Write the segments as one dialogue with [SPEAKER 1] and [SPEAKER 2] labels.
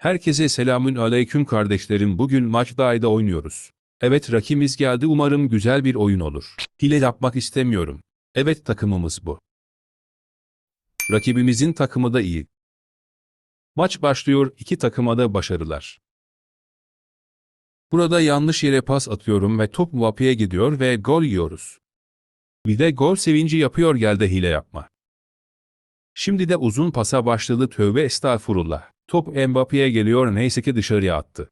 [SPEAKER 1] Herkese selamün aleyküm kardeşlerim. Bugün maçdayda oynuyoruz. Evet rakimiz geldi umarım güzel bir oyun olur. Hile yapmak istemiyorum. Evet takımımız bu. Rakibimizin takımı da iyi. Maç başlıyor iki takıma da başarılar. Burada yanlış yere pas atıyorum ve top Mbappé'ye gidiyor ve gol yiyoruz. Bir de gol sevinci yapıyor geldi hile yapma. Şimdi de uzun pasa başladı tövbe estağfurullah. Top Mbappe'ye geliyor neyse ki dışarıya attı.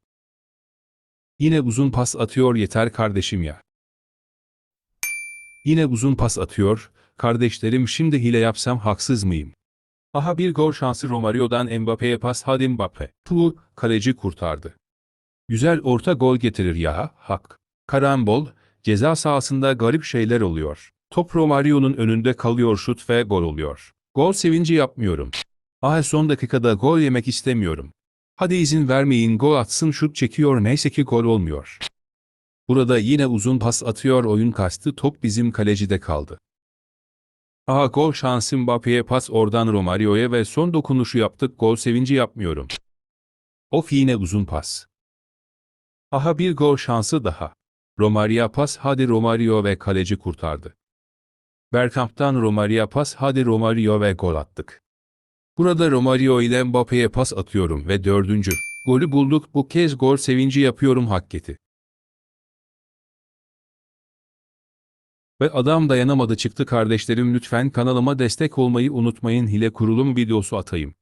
[SPEAKER 1] Yine uzun pas atıyor yeter kardeşim ya. Yine uzun pas atıyor, kardeşlerim şimdi hile yapsam haksız mıyım? Aha bir gol şansı Romario'dan Mbappe'ye pas hadi Mbappe. Tu, kaleci kurtardı. Güzel orta gol getirir ya, hak. Karambol, ceza sahasında garip şeyler oluyor. Top Romario'nun önünde kalıyor şut ve gol oluyor. Gol sevinci yapmıyorum. Ah son dakikada gol yemek istemiyorum. Hadi izin vermeyin gol atsın şut çekiyor neyse ki gol olmuyor. Burada yine uzun pas atıyor oyun kastı top bizim kalecide kaldı. Aha gol şansı Mbappe'ye pas oradan Romario'ya ve son dokunuşu yaptık gol sevinci yapmıyorum. Of yine uzun pas. Aha bir gol şansı daha. Romario pas hadi Romario ve kaleci kurtardı. Bergkamp'tan Romario pas hadi Romario ve gol attık. Burada Romario ile Mbappe'ye pas atıyorum ve dördüncü. Golü bulduk bu kez gol sevinci yapıyorum hakketi. Ve adam dayanamadı çıktı kardeşlerim lütfen kanalıma destek olmayı unutmayın hile kurulum videosu atayım.